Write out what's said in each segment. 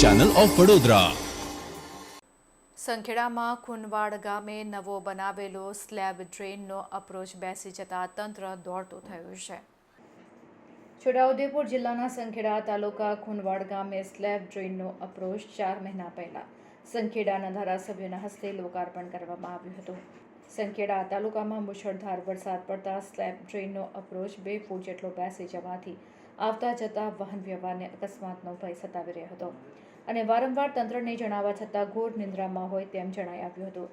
Channel of Vadodara સંખેડામાં ખુનવાડ ગામે નવો બનાવેલો સ્લેબ ડ્રેનનો અપ્રોચ બેસી જતા તંત્ર દોડતું થયું છે. છોટાઉદેપુર જિલ્લાના સંખેડા તાલુકા ખુનવાડ ગામે સ્લેબ ડ્રેનનો અપ્રોચ ચાર મહિના પહેલા સંખેડાના ધારાસભ્યના હસ્તે લોકાર્પણ કરવામાં આવ્યું હતું. સંખેડા તાલુકામાં મુશળધાર વરસાદ પડતા સ્લેબ ડ્રેનનો અપ્રોચ બે ફૂટ જેટલો બેસી જવાથી આવતા જતા વાહન વ્યવહારને અકસ્માતનો ભય સતાવી રહ્યો હતો. અને વારંવાર તંત્રને જણાવવા છતાં ઘોર નિંદ્રામાં હોય તેમ જણાઈ આવ્યું હતું.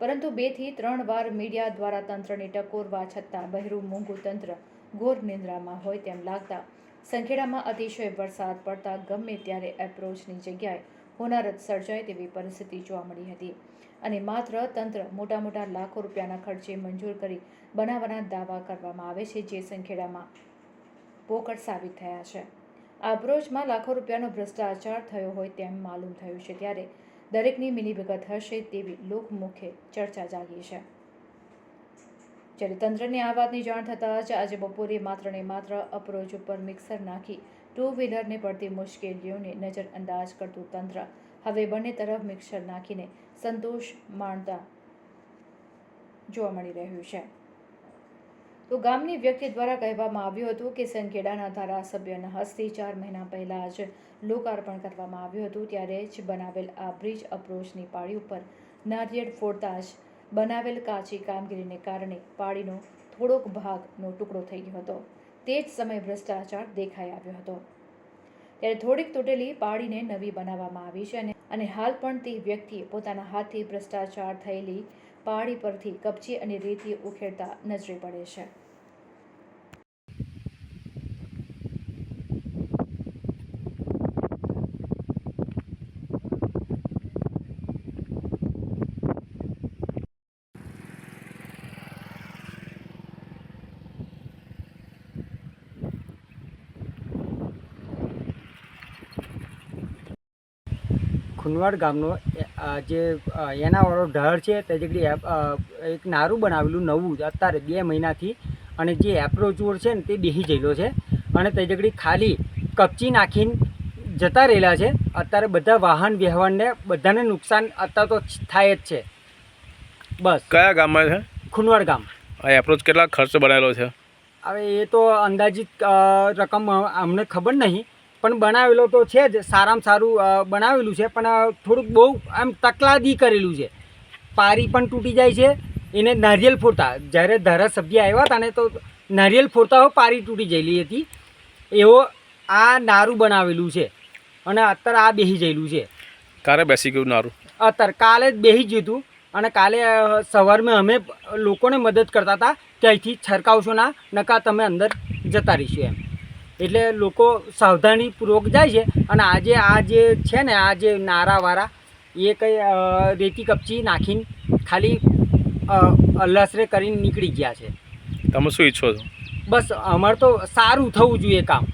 પરંતુ બેથી ત્રણ વાર મીડિયા દ્વારા તંત્રને ટકોરવા છતાં બહેરું મૂંગું તંત્ર ઘોર નિંદ્રામાં હોય તેમ લાગતા સંખેડામાં અતિશય વરસાદ પડતા ગમે ત્યારે એપ્રોચની જગ્યાએ હોનારત સર્જાય તેવી પરિસ્થિતિ જોવા મળી હતી. અને માત્ર તંત્ર મોટા મોટા લાખો રૂપિયાના ખર્ચે મંજૂર કરી બનાવવાના દાવા કરવામાં આવે છે જે સંખેડામાં પોકળ સાબિત થયા છે. આ અપ્રોચમાં લાખો રૂપિયાનો ભ્રષ્ટાચાર થયો હોય તેમ માલુમ થયું છે ત્યારે દરેકની મિલીભગત હશે તેવી લોકમુખે ચર્ચા જાગી છે. જ્યારે તંત્રને આ વાતની જાણ થતાં જ આજે બપોરે માત્ર ને માત્ર અપ્રોચ ઉપર મિક્સર નાખી ટુ વ્હીલરને પડતી મુશ્કેલીઓને નજરઅંદાજ કરતું તંત્ર હવે બંને તરફ મિક્સર નાખીને સંતોષ માણતા જોવા મળી રહ્યું છે. તો ગામની વ્યક્તિ દ્વારા કહેવામાં આવ્યું હતું કે સંખેડાના ધારાસભ્યના હસ્તે ચાર મહિના પહેલાં જ લોકાર્પણ કરવામાં આવ્યું હતું, ત્યારે જ બનાવેલ આ બ્રિજ અપ્રોચની પાળી ઉપર નારિયેળ ફોડતા જ બનાવેલ કાચી કામગીરીને કારણે પાળીનો થોડોક ભાગનો ટુકડો થઈ ગયો હતો. તે જ સમયે ભ્રષ્ટાચાર દેખાઈ આવ્યો હતો. ત્યારે થોડીક તૂટેલી પાળીને નવી બનાવવામાં આવી છે અને અને હાલ પણ તે વ્યક્તિએ પોતાના હાથથી ભ્રષ્ટાચાર થયેલી પાળી પરથી કપચી અને રેતી ઉખેડતા નજરે પડે છે. ખુનવાડ ગામનો જે એનાવાળો ઢળ છે તે એપ- એક નારું બનાવેલું નવું અત્યારે બે મહિનાથી અને જે એપ્રોચ રોડ છે ને તે બેસી ગયેલો છે અને તે જગડી ખાલી કપચી નાખીને જતા રહેલા છે. અત્યારે બધા વાહન વ્યવહારને બધાને નુકસાન અત્યારે તો થાય જ છે. બસ. કયા ગામમાં છે? ખુનવાડ ગામ. એપ્રોચ કેટલા ખર્ચ બનાવેલો છે? હવે એ તો અંદાજિત રકમ અમને ખબર નહીં પણ બનાવેલો તો છે જ સારામાં સારું બનાવેલું છે પણ થોડુંક બહુ આમ તકલાદી કરેલું છે. પારી પણ તૂટી જાય છે એને નારિયેલ ફોડતા જ્યારે ધારાસભ્ય આવ્યા હતા ને તો નારિયેલ ફોડતા પારી તૂટી ગયેલી હતી. એવો આ નારું બનાવેલું છે અને અત્યારે આ બેસી ગયેલું છે. ક્યારે બેસી ગયું નારું? અત્યારે કાલે જ બેસી ગયું હતું અને કાલે સવારમાં અમે લોકોને મદદ કરતા હતા કે અહીંથી છરકાવશો ના નકા તમે અંદર જતા રહીશું એમ. એટલે લોકો સાવધાનીપૂર્વક જાય છે. અને આજે આ જે છે ને આ જે નારાવાળા એ કંઈ રેતી કપચી નાખીને ખાલી અ, અલ્લાસરે કરીને નીકળી ગયા છે. તમે શું ઈચ્છો છો? બસ અમારે તો સારું થવું જોઈએ કામ.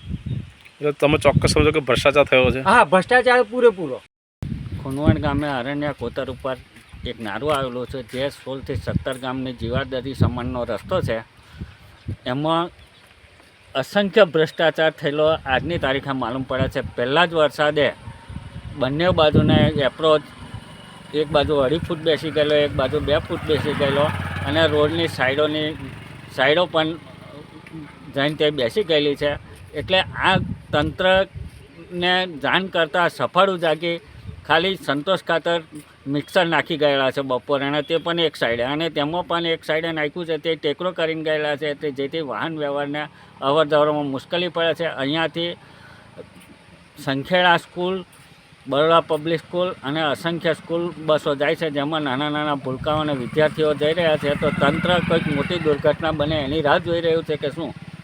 એટલે તમે ચોક્કસ સમજો કે ભ્રષ્ટાચાર થયો છે. હા ભ્રષ્ટાચાર પૂરેપૂરો. ખુનવાણ ગામે અરણ્ય કોતર ઉપર એક નારું આવેલું છે. જે સોળથી સત્તર ગામની જીવાદરી સમાનનો રસ્તો છે. એમાં અસંખ્ય ભ્રષ્ટાચાર થયેલો આજની તારીખે માલુમ પડે છે. પહેલાં જ વરસાદે બંને બાજુને એપ્રોચ એક બાજુ અઢી ફૂટ બેસી ગયેલો, એક બાજુ બે ફૂટ બેસી ગયેલો અને રોડની સાઈડોની, સાઈડો પણ જઈને તે બેસી ગયેલી છે. એટલે આ તંત્રને જાણ કરતાં સફળ ઉજાગી ખાલી સંતોષ ખાતર મિક્સર નાખી ગયેલા છે બપોરે અને તે પણ એક સાઈડે અને તેમાં પણ એક સાઈડે નાખ્યું છે, તે ટેકરો કરીને ગયેલા છે, તે જેથી વાહન વ્યવહારને અવરજવરમાં મુશ્કેલી પડે છે. અહીંયાથી Sankheda school, Baroda public school અને અસંખ્ય સ્કૂલ બસો જાય છે, જેમાં નાના નાના ભૂલકાઓ અને વિદ્યાર્થીઓ જઈ રહ્યા છે. તો તંત્ર કોઈક મોટી દુર્ઘટના બને એની રાહ જોઈ રહ્યું છે કે શું?